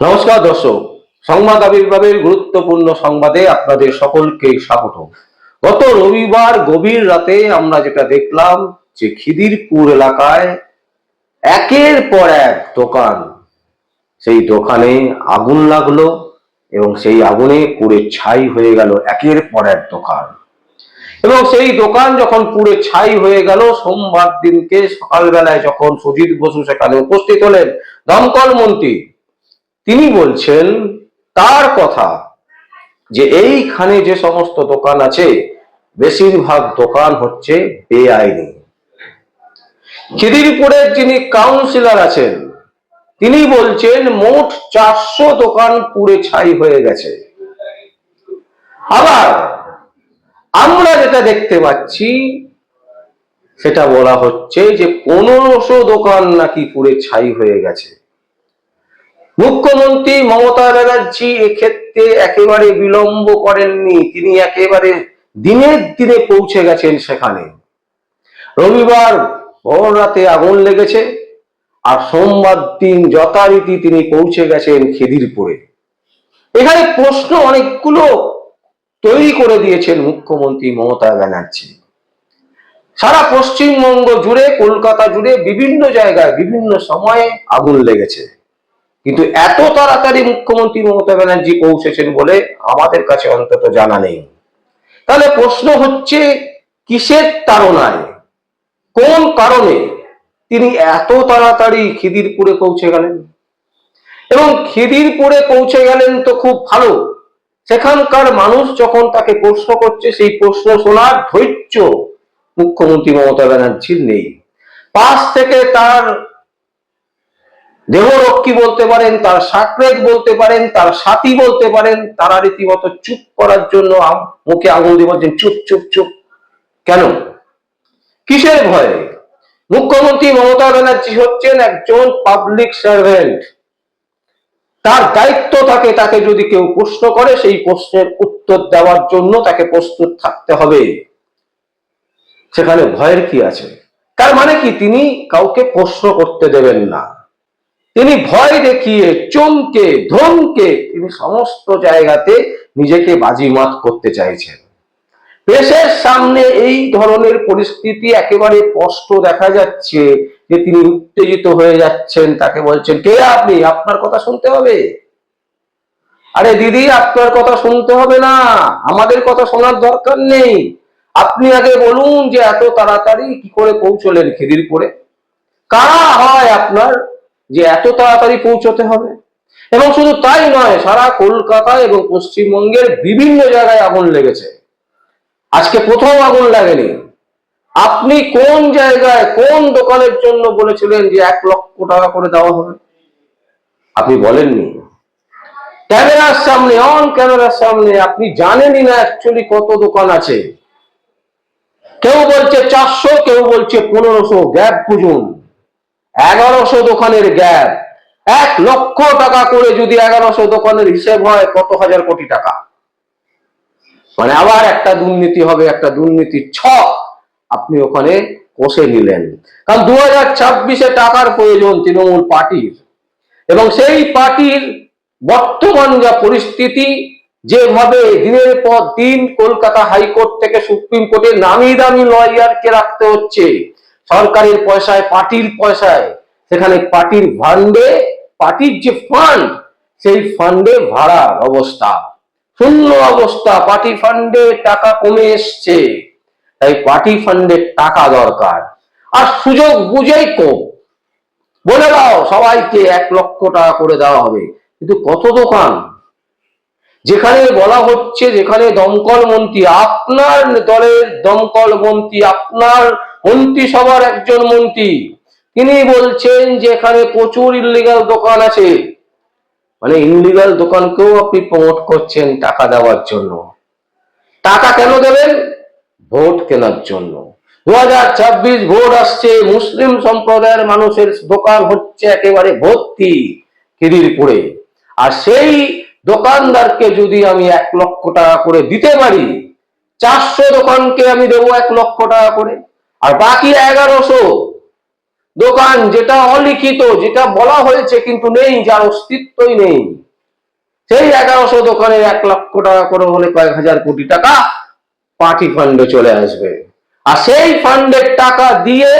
নমস্কার দর্শক, সংবাদ আবির্ভাবের গুরুত্বপূর্ণ সংবাদে আপনাদের সকলকে স্বাগত গত রবিবার গভীর রাতে আমরা যেটা দেখলাম যে খিদিরপুর এলাকায় একের পর এক দোকান, সেই দোকানে আগুন লাগল এবং সেই আগুনে পুড়ে ছাই হয়ে গেল একের পর এক দোকান। এবং সেই দোকান যখন পুড়ে ছাই হয়ে গেল, সোমবার দিনকে সকালবেলায় যখন সুজিত বসু সেখানে উপস্থিত হলেন, দমকল মন্ত্রী তিনি বলছেন, তার কথা যে এইখানে যে সমস্ত দোকান আছে, বেশিরভাগ দোকান হচ্ছে বেআইনি। খিদিরপুরের যিনি কাউন্সিলর আছেন, তিনি বলছেন, মোট চারশো দোকান পুড়ে ছাই হয়ে গেছে। আবার আমরা যেটা দেখতে পাচ্ছি, সেটা বলা হচ্ছে যে পনেরোশো দোকান নাকি পুড়ে ছাই হয়ে গেছে। মুখ্যমন্ত্রী মমতা ব্যানার্জি এক্ষেত্রে একেবারে বিলম্ব করেননি। তিনি একেবারে দিনের দিনে পৌঁছে গেছেন সেখানে। রবিবার ভোর রাতে আগুন লেগেছে আর সোমবার দিন যথারীতি তিনি পৌঁছে গেছেন খিদিরপুরে। এখানে প্রশ্ন অনেকগুলো তৈরি করে দিয়েছেন মুখ্যমন্ত্রী মমতা ব্যানার্জি। সারা পশ্চিমবঙ্গ জুড়ে, কলকাতা জুড়ে বিভিন্ন জায়গায় বিভিন্ন সময়ে আগুন লেগেছে। কিন্তু এত তাড়াতাড়ি মুখ্যমন্ত্রী মমতা ব্যানার্জি পৌঁছেছেন বলে আমাদের কাছে অন্তত জানা নেই। তাহলে প্রশ্ন হচ্ছে, কিসের তাড়নায়? কোন কারণে তিনি এত তাড়াতাড়ি খিদিরপুরে পৌঁছে গেলেন? এবং খিদিরপুরে পৌঁছে গেলেন তো খুব ভালো। সেখানকার মানুষ যখন তাকে প্রশ্ন করছে, সেই প্রশ্ন শোনার ধৈর্য মুখ্যমন্ত্রী মমতা ব্যানার্জির নেই। পাশ থেকে তার দেহরক্ষী বলতে পারেন, তার সাকরেত বলতে পারেন, তার সাথী বলতে পারেন, তারা রীতিমতো চুপ করার জন্য মুখে আঙুল দিয়ে বলছেন, চুপ চুপ চুপ। কেন? কিসের ভয়ে? মুখ্যমন্ত্রী মমতা ব্যানার্জি হচ্ছেন একজন পাবলিক সার্ভেন্ট তার দায়িত্ব থাকে তাকে যদি কেউ প্রশ্ন করে, সেই প্রশ্নের উত্তর দেওয়ার জন্য তাকে প্রস্তুত থাকতে হবে। সেখানে ভয়ের কি আছে? তার মানে কি? তিনি কাউকে প্রশ্ন করতে দেবেন না। তিনি ভয় দেখিয়ে, চমকে, ধমকে তিনি সমস্ত জায়গাতে নিজেকে বাজিমাত করতে চাইছেন। প্রেসের সামনে এই ধরনের পরিস্থিতি একেবারে স্পষ্ট দেখা যাচ্ছে যে তিনি উত্তেজিত হয়ে যাচ্ছেন, তাকে বলছেন, কে আপনি? আপনার কথা শুনতে হবে? আরে দিদি, আপনার কথা শুনতে হবে না। আমাদের কথা শোনার দরকার নেই। আপনি আগে বলুন যে এত তাড়াতাড়ি কি করে পৌঁছলেন খিদিরপুরে? কারা হয় আপনার যে এত তাড়াতাড়ি পৌঁছতে হবে। এবং শুধু তাই নয়, সারা কলকাতা এবং পশ্চিমবঙ্গের বিভিন্ন জায়গায় আগুন লেগেছে। আজকে প্রথম আগুন লাগেনি। আপনি কোন জায়গায়, কোন দোকানের জন্য বলেছিলেন যে এক লক্ষ টাকা করে দেওয়া হবে? আপনি বলেননি। ক্যামেরার সামনে, অন ক্যামেরার সামনে, আপনি জানেনই না অ্যাকচুয়ালি কত দোকান আছে। কেউ বলছে চারশো, কেউ বলছে পনেরোশো, গ্যাপ বুঝুন। এগারোশো দোকানের গ্যাপ। এক লক্ষ টাকা করে যদি এগারোশো দোকানের হিসেব হয়, কত হাজার কোটি টাকা? মানে আবার একটা দুর্নীতি হবে, একটা দুর্নীতির ছক আপনি ওখানে কষে নিলেন। কারণ দু হাজার ছাব্বিশে টাকার প্রয়োজন তৃণমূল পার্টির। এবং সেই পার্টির বর্তমান যা পরিস্থিতি, যেভাবে দিনের পর দিন কলকাতা হাইকোর্ট থেকে সুপ্রিম কোর্টে নামি দামি লয়ারকে রাখতে হচ্ছে সরকারের পয়সায়, পার্টির পয়সায়, সেখানে পার্টির ফান্ডে পার্টির যে ফান্ড সেই ফান্ডে ভাড়া অবস্থা। শূন্য অবস্থা, পার্টি ফান্ডে টাকা কমে এসছে। তাই পার্টি ফান্ডের টাকা দরকার। আর সুযোগ বুঝেই কম বলে দাও, সবাইকে এক লক্ষ টাকা করে দেওয়া হবে। কিন্তু কত দোকান? যেখানে বলা হচ্ছে, যেখানে দমকল মন্ত্রী, আপনার দলের দমকল মন্ত্রী, আপনার মন্ত্রিসভার একজন মন্ত্রী। তিনি বলছেন যে এখানে প্রচুর ইলিগাল দোকান আছে। মানে ইনলিগাল দোকানকেও আপনি প্রমোট করছেন টাকা দেওয়ার জন্য। টাকা কেন দেবেন? ভোট কেনার জন্য। দু হাজার ছাব্বিশ ভোট আসছে, মুসলিম সম্প্রদায়ের মানুষের দোকান হচ্ছে একেবারে ভর্তি খিদিরপুরে। আর সেই দোকানদারকে যদি আমি এক লক্ষ টাকা করে দিতে পারি, চারশো দোকানকে আমি দেবো এক লক্ষ টাকা করে। আর বাকি এগারোশো দোকান যেটা অলিখিত, যেটা বলা হয়েছে কিন্তু নেই, যার অস্তিত্বই নেই। সেই এগারোশো দোকানের এক লক্ষ টাকা করে হলে কয়েক হাজার কোটি টাকা পার্টি ফান্ডে চলে আসবে। আর সেই ফান্ডের টাকা দিয়ে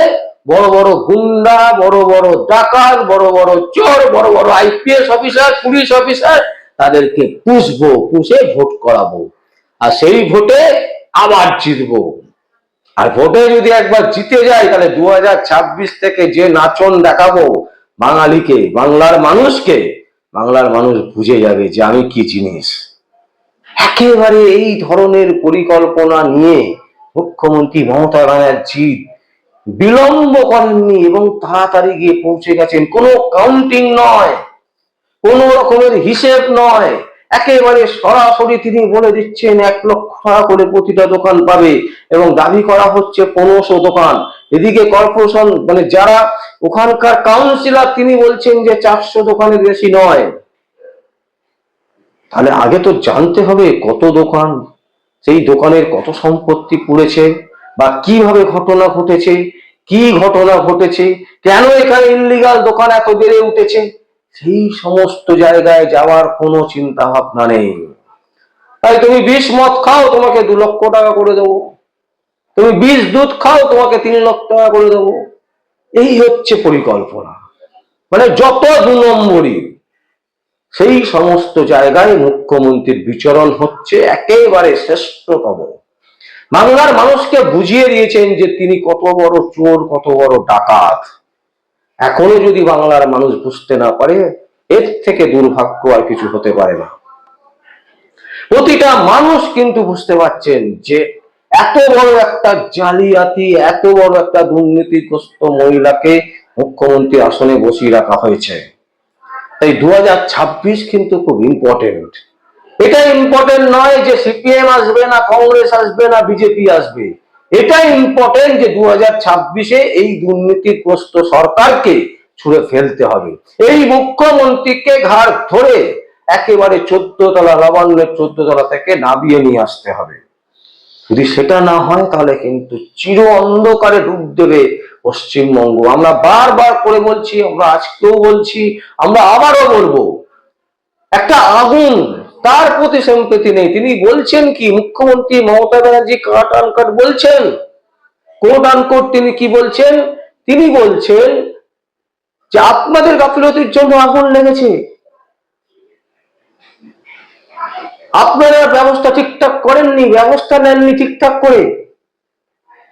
বড় বড় গুন্ডা, বড় বড় ডাকাত, বড় বড় চোর, বড় বড় আইপিএস অফিসার, পুলিশ অফিসার, তাদেরকে পুষবো, পুষে ভোট করাবো। আর সেই ভোটে আবার জিতবো। আর ভোটে যদি একবার জিতে যাই তাহলে দু হাজার ছাব্বিশ থেকে যে নাচন দেখাবো বাঙালিকে, বাংলার মানুষকে, বাংলার মানুষ বুঝে যাবে যে আমি কি জিনিস। একেবারে এই ধরনের পরিকল্পনা নিয়ে মুখ্যমন্ত্রী মমতা ব্যানার্জি বিলম্ব করেননি এবং তাড়াতাড়ি গিয়ে পৌঁছে গেছেন। কোনো কাউন্টিং নয়, কোন রকমের হিসেব নয়। একেবারে সরাসরি তিনি বলে দিচ্ছেন, এক লক্ষ টাকা করে প্রতিটা দোকান পাবে এবং দাবি করা হচ্ছে পনেরোশো দোকান। এদিকে কর্পোরেশন মানে যারা ওখানকার কাউন্সিলর তিনি বলছেন যে চারশো দোকানের বেশি নয়। তাহলে আগে তো জানতে হবে কত দোকান, সেই দোকানের কত সম্পত্তি পুড়েছে বা কীভাবে ঘটনা ঘটেছে, কি ঘটনা ঘটেছে, কেন এখানে ইল্লিগাল দোকান এত বেড়ে উঠেছে, সেই সমস্ত জায়গায় যাওয়ার কোনো চিন্তা ভাবনা নেই। তাই তুমি বিষ মদ খাও, তোমাকে দু লক্ষ টাকা করে দেবো। তুমি বিষ দুধ খাও, তোমাকে তিন লক্ষ টাকা করে দেবো। এই হচ্ছে পরিকল্পনা। মানে যত দু নম্বরই, সেই সমস্ত জায়গায় মুখ্যমন্ত্রীর বিচরণ হচ্ছে একেবারে শ্রেষ্ঠতম। বাংলার মানুষকে বুঝিয়ে দিয়েছেন যে তিনি কত বড় চোর, কত বড় ডাকাত। এখনও যদি বাংলার মানুষ বুঝতে না পারে, এর থেকে দুর্ভাগ্য আর কিছু হতে পারে না। প্রতিটা মানুষ কিন্তু বুঝতে পারছেন যে এত বড় একটা জালিয়াতি, এত বড় একটা দুর্নীতিগ্রস্ত মহিলাকে মুখ্যমন্ত্রী আসনে বসিয়ে রাখা হয়েছে। তাই দু কিন্তু খুব ইম্পর্টেন্ট এটা ইম্পর্টেন্ট নয় যে সিপিএম আসবে না, কংগ্রেস আসবে না, বিজেপি আসবে। এটা ইম্পর্টেন্ট যে দু হাজার ছাব্বিশে এই দুর্নীতিগ্রস্ত সরকারকে ছুড়ে ফেলতে হবে। এই মুখ্যমন্ত্রীকে ঘাড় ধরে একেবারে চোদ্দ তলা নবান্নের চোদ্দ তলা থেকে নামিয়ে নিয়ে আসতে হবে। যদি সেটা না হয়, তাহলে কিন্তু চির অন্ধকারে ডুব দেবে পশ্চিমবঙ্গ। আমরা বারবার করে বলছি, আমরা আজকেও বলছি, আমরা আবারও বলব, একটা আগুন, তার প্রতি সম্প্রীতি নেই। তিনি বলছেন কি, মুখ্যমন্ত্রী মমতা ব্যানার্জি কাট আনকাট বলছেন। কোট আনকোট তিনি কি বলছেন? তিনি বলছেন যে আপনাদের গাফিলতির জন্য আগুন লেগেছে। আপনারা ব্যবস্থা ঠিকঠাক করেননি, ব্যবস্থা নেননি ঠিকঠাক করে।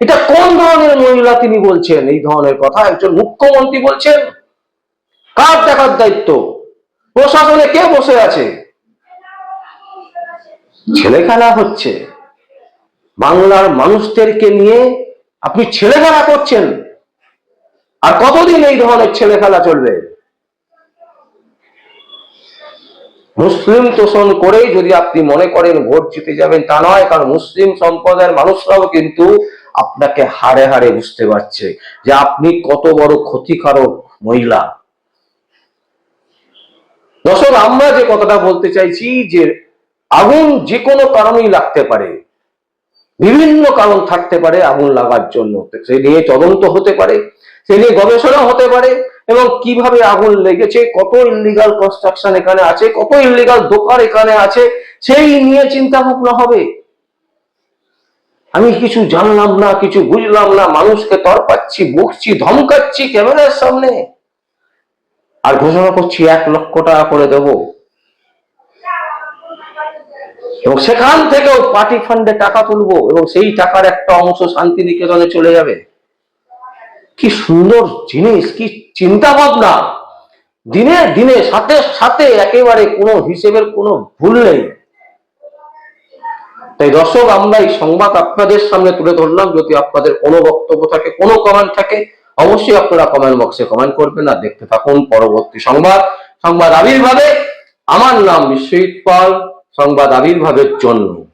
এটা কোন ধরনের মহিলা তিনি বলছেন? এই ধরনের কথা একজন মুখ্যমন্ত্রী বলছেন। কার দেখার দায়িত্ব? প্রশাসনে কে বসে আছে? ছেলে খেলা হচ্ছে। বাংলার মানুষদেরকে নিয়ে আপনি ছেলে খেলা করছেন। আর কতদিন এই ধরনের ছেলে খেলা চলবে? মুসলিম তোষণ করেই যদি আপনি মনে করেন ভোট জিতে যাবেন, তা নয়, কারণ মুসলিম সম্প্রদায়ের মানুষরাও কিন্তু আপনাকে হাড়ে হাড়ে বুঝতে পারছে যে আপনি কত বড় ক্ষতিকারক মহিলা। দর্শক, আমরা যে কথাটা বলতে চাইছি যে আগুন যে কোনো কারণেই লাগতে পারে, বিভিন্ন কারণ থাকতে পারে আগুন লাগার জন্য। সে নিয়ে তদন্ত হতে পারে, সে নিয়ে গবেষণা হতে পারে এবং কীভাবে আগুন লেগেছে, কত ইলিগাল কনস্ট্রাকশন এখানে আছে, কত ইলিগাল দোকান এখানে আছে, সেই নিয়ে চিন্তা ভাবনা হবে। আমি কিছু জানলাম না, কিছু বুঝলাম না, মানুষকে তরপাচ্ছি বকছি, ধমকাচ্ছি ক্যামেরার সামনে। আর ঘোষণা করছি, এক লক্ষ টাকা করে দেব। এবং সেখান থেকেও পার্টি ফান্ডে টাকা তুলবো, এবং সেই টাকার একটা অংশ শান্তিনিকেতনে চলে যাবে। কি সুন্দর জিনিস, কি চিন্তা ভাবনা দিনে দিনে, সাথে সাথে একেবারে কোনো হিসেবের কোনো ভুল নেই। তাই দর্শক, আমরা এই সংবাদ আপনাদের সামনে তুলে ধরলাম। যদি আপনাদের কোনো বক্তব্য থাকে, কোনো কমেন্ট থাকে, অবশ্যই আপনারা কমেন্ট বক্সে কমেন্ট করবেন আর দেখতে থাকুন পরবর্তী সংবাদ। সংবাদ আবির্ভাবে। আমার নাম বিশ্বজিৎ পাল। সংবাদ আবির্ভাবের জন্য।